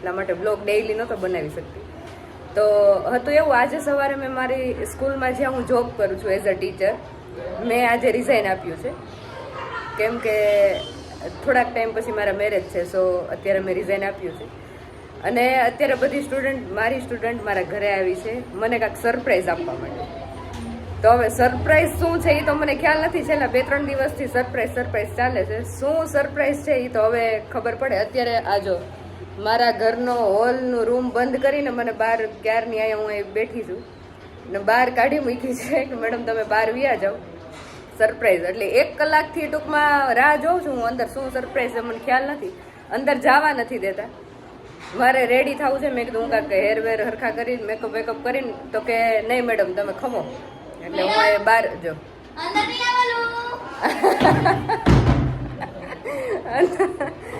એટલા માટે blog daily નહોતો બનાવી શકતી. તો હતું એવું, આજે સવારે મેં મારી સ્કૂલમાં જ્યાં હું જોબ કરું છું એઝ અ ટીચર મેં આજે રિઝાઇન આપ્યું છે. કેમ કે થોડાક ટાઈમ પછી મારા મેરેજ છે સો અત્યારે મેં રિઝાઇન આપ્યું છે. અને અત્યારે બધી સ્ટુડન્ટ મારી સ્ટુડન્ટ મારા ઘરે આવી છે, મને કાંઈક સરપ્રાઈઝ આપવા માટે. તો હવે સરપ્રાઈઝ શું છે એ તો મને ખ્યાલ નથી, છેલ્લા બે, ત્રણ દિવસથી સરપ્રાઈઝ સરપ્રાઈઝ ચાલે છે. શું સરપ્રાઈઝ છે એ તો હવે ખબર પડે. અત્યારે આજો મારા ઘરનો હોલનું રૂમ બંધ કરીને મને બહાર ક્યારની અહીંયા હું અહીં બેઠી છું. ને બહાર કાઢી મૂકી છે કે મેડમ તમે બહાર વ્યા જાઓ. સરપ્રાઈઝ એટલે એક કલાકથી ટૂંકમાં રાહ જોઉં છું હું અંદર શું સરપ્રાઈઝ છે મને ખ્યાલ નથી. અંદર જવા નથી દેતા. મારે રેડી થવું છે મેં કીધું હું કાંઈક હેર વેર હરખા કરીને મેકઅપ વેકઅપ કરીને તો કે નહીં મેડમ તમે ખમો. એટલે હું એ બહાર જો અંદર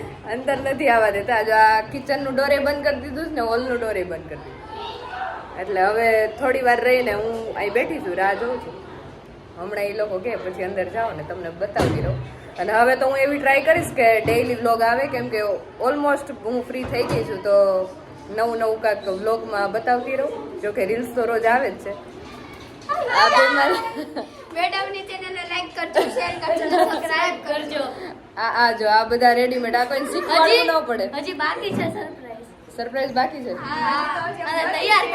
અંદર નથી આવવા દેતા. જો આ કિચનનું ડોરે બંધ કરી દીધું છે ને, હોલનું ડોરે બંધ કરી દીધું. એટલે હવે થોડી વાર રહીને હું અહીં બેઠી છું, રાહ જોઉં છું. હમણાં એ લોકો કે, પછી અંદર જાઓ ને, તમને બતાવતી રહું અને હવે તો હું એવી ટ્રાય કરીશ કે ડેઈલી વ્લોગ આવે, કેમ કે ઓલમોસ્ટ હું ફ્રી થઈ ગઈ છું, તો નવું નવું કાંઈક વ્લોગમાં બતાવતી રહું, જો કે રીલ્સ તો રોજ આવે જ છે. આ બે મેડમની લાઈક કરજો શેર કરજો સબસ્ક્રાઇબ આ આ જો આ બધા રેડીમેડ આ કોઈ શીખવાડવું ન પડે. હજી બાકી છે સરપ્રાઈઝ સરપ્રાઈઝ બાકી છે? તૈયાર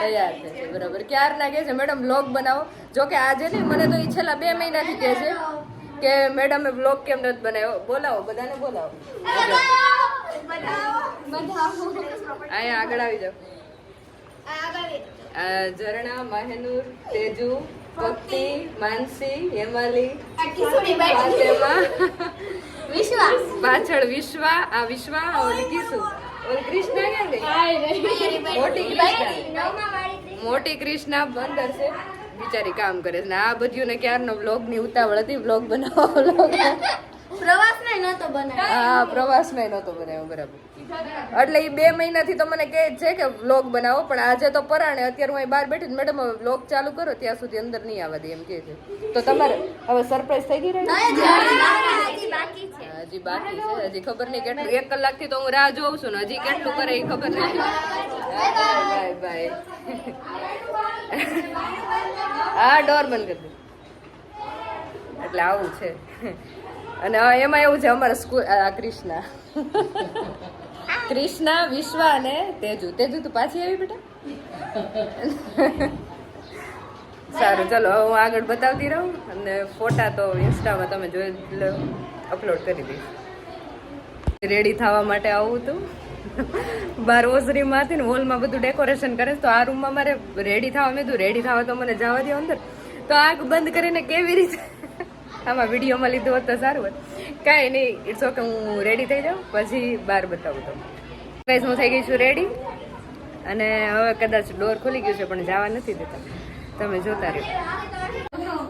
તૈયાર છે બરાબર. ક્યારના કહે છે મેડમ બ્લોગ બનાવો. જો કે આજે નહીં મને તો એ છેલ્લા બે મહિનાથી કહે છે કે મેડમે બ્લોગ કેમ નથી બનાવ્યો? બોલાવો બધાને બોલાવો. અહીંયા આગળ આવી જાઓ. ઝરણા મહેનુર તેજુ ભક્તિ માનસી હેમાલી પાછળ વિશ્વા આ વિશ્વા ઓલી કિસુ. ઓલી કૃષ્ણા ક્યાં ગઈ? મોટી કૃષ્ણા. મોટી કૃષ્ણા બંદર છે. બિચારી કામ કરે છે. ને આ બધું ને ક્યારનો બ્લોગની ઉતાવળ હતી? વ્લોગ બનાવો વ્લોગ પ્રવાસ નહીં નતો બનાવ્યો. હા પ્રવાસમાં નહોતો બનાવ્યો બરાબર. એટલે એ બે મહિનાથી તો મને કહે જ છે કે વ્લોગ બનાવો પણ આજે તો પરાણે અત્યારે હું અહીં બહાર બેઠી મેડમ હવે વ્લોગ ચાલુ કરો ત્યાં સુધી અંદર નહીં આવવા દે એમ કે છે. તો તમારે હવે સરપ્રાઈઝ થઈ ગઈ રહી? હજી બાકી છે. હજી બાકી છે. હજી ખબર નહીં કેટલું એક કલાકથી તો હું રાહ જોઉં છું ને હજી કેટલું કરે એ ખબર નહીં બાય બાય. હા ડોર બંધ કરી દે. એટલે આવું છે. અને એમાં એવું છે અમારા સ્કૂલ આ કૃષ્ણા. કૃષ્ણા, વિશ્વા અને તેજુ. તેજુ, તું પાછી આવી બેટા? સારું, ચલો હું આગળ બતાવતી રહું અને ફોટા તો ઇન્સ્ટામાં તમે જોઈ અપલોડ કરી દઈશ. રેડી થવા માટે આવું હતું બાર ઓસરીમાંથી ને હોલમાં બધું ડેકોરેશન કરે તો આ રૂમમાં મારે રેડી થવા, મેં રેડી થવા તો મને જવા દો અંદર. તો આંખ બંધ કરીને કેવી રીતે? આમાં વિડીયોમાં લીધું હોત તો સારું હોત. કાંઈ નહીં ઇટ્સ ઓકે હું રેડી થઈ જાઉં, પછી બહાર બતાવું તો ગાઈઝ હું થઈ ગઈ છું રેડી અને હવે કદાચ ડોર ખુલી ગયું છે પણ જવા નથી દેતા. તમે જોતા રહ્યો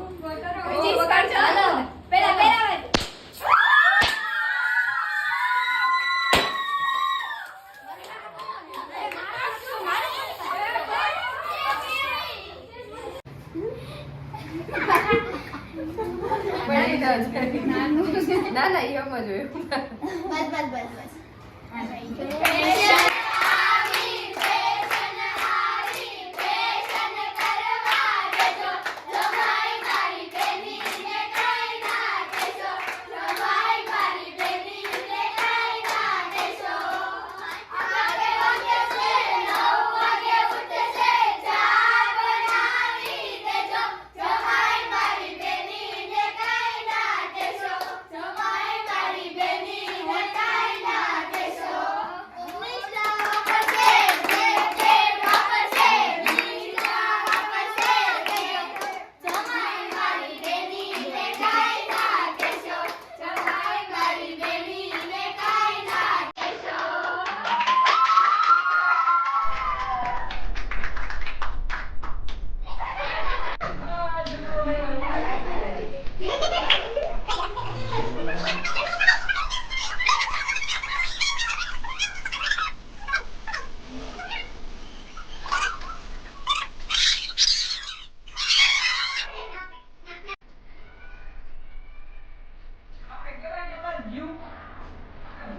ના ના એમ જ હોય બસ બસ બસ બસ. Thank you.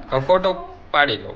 ફોટો પાડી લો.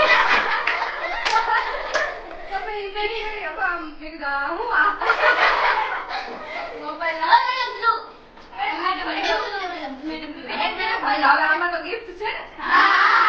હવે આમાં તો ગિફ્ટ છે ને? પ્રેમ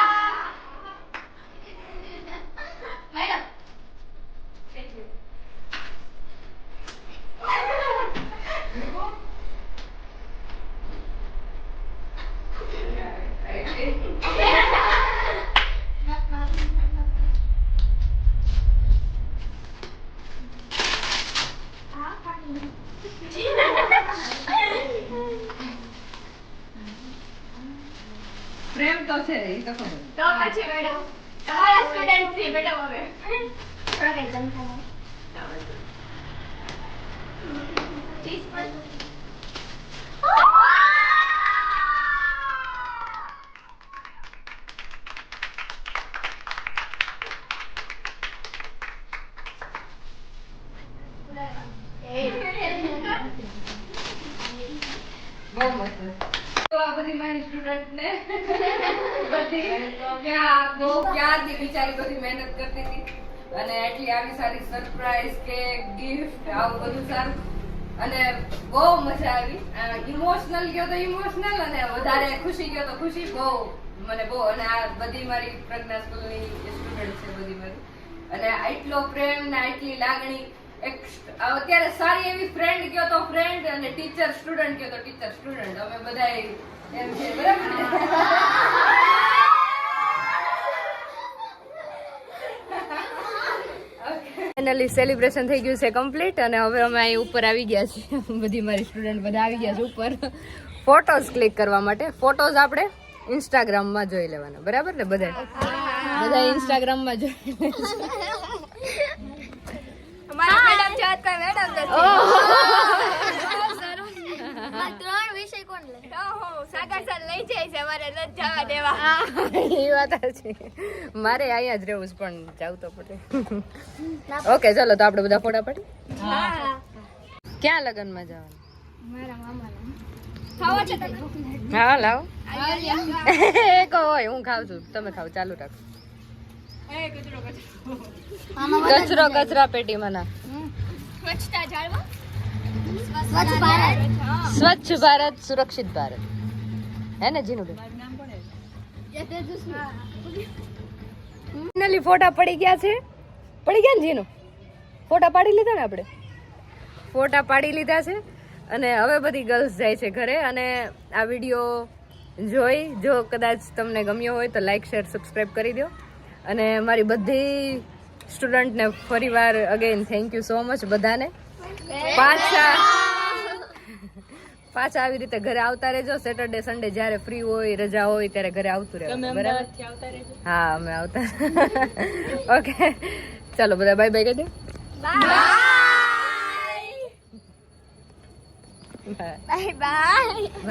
favorite of our reference. Okay, then come on. That was good. Taste first. Hey. Bomb. બધી મારી સ્ટુડન્ટ ને. બધી. ક્યાં બહુ ક્યાંથી બિચારી બધી મહેનત કરતી હતી. અને એટલી આવી સારી સરપ્રાઈઝ કે ગિફ્ટ આવું બધું સારું. અને બહુ મજા આવી. ઇમોશનલ ગયો તો ઇમોશનલ અને વધારે ખુશી ગયો તો ખુશી. બહુ, મને બહુ. અને આ બધી મારી પ્રજ્ઞા સ્કૂલની સ્ટુડન્ટ છે બધી મારી. અને એટલો પ્રેમ ને એટલી લાગણી અત્યારે સારી એવી ફ્રેન્ડ કયો તો ફ્રેન્ડ અને ટીચર સ્ટુડન્ટ કયો તો ટીચર સ્ટુડન્ટ અમે બધા એમ છે, બરાબર ફાઇનલી સેલિબ્રેશન થઈ ગયું છે કમ્પ્લીટ અને હવે અમે અહીં ઉપર આવી ગયા છીએ. બધી મારી સ્ટુડન્ટ બધા આવી ગયા છે ઉપર. ફોટોઝ ક્લિક કરવા માટે. ફોટોઝ આપણે ઇન્સ્ટાગ્રામમાં જોઈ લેવાના. બરાબર ને? બધા બધા ઇન્સ્ટાગ્રામમાં જોઈ અમારા મેડમ મેડમ ત્રણ વિષય કોણ લે? સાગર સર લઈ જાય છે અમારે નથી જવા દેવા. એ વાત છે મારે અહીંયા જ રહેવું છે પણ જાવું તો પડે. ઓકે ચલો તો આપણે બધા ફોટા પડી. હા. ક્યાં લગ્નમાં જવાનું? મારા મામાના. ખાવા છે તને હા લાવ. એક હોય હું ખાઉં છું. તમે ખાવ ચાલુ રાખો. કચરો કચરા પેટીમાં ના સ્વચ્છતા જાળવા. સ્વચ્છ ભારત. સ્વચ્છ ભારત સુરક્ષિત ભારત. હે ને જીનું ફાઇનલી ફોટા પડી ગયા છે. પડી ગયા ને જીનુ? ફોટા પાડી લીધા ને આપણે? ફોટા પાડી લીધા છે. અને હવે બધી ગર્લ્સ જાય છે ઘરે. અને આ વીડિયો જોઈ જો કદાચ તમને ગમ્યો હોય તો લાઈક શેર સબસ્ક્રાઈબ કરી દો અને મારી બધી સ્ટુડન્ટને ફરીવાર again thank you so much બધાને. પાછા પાછા આવી રીતે ઘરે આવતા રહેજો. સેટરડે સન્ડે જ્યારે ફ્રી હોય રજા હોય ત્યારે ઘરે આવતું રહે બરાબર? હા અમે આવતા ઓકે ચાલો બધા બાય બાય કહી દો. By bye bye by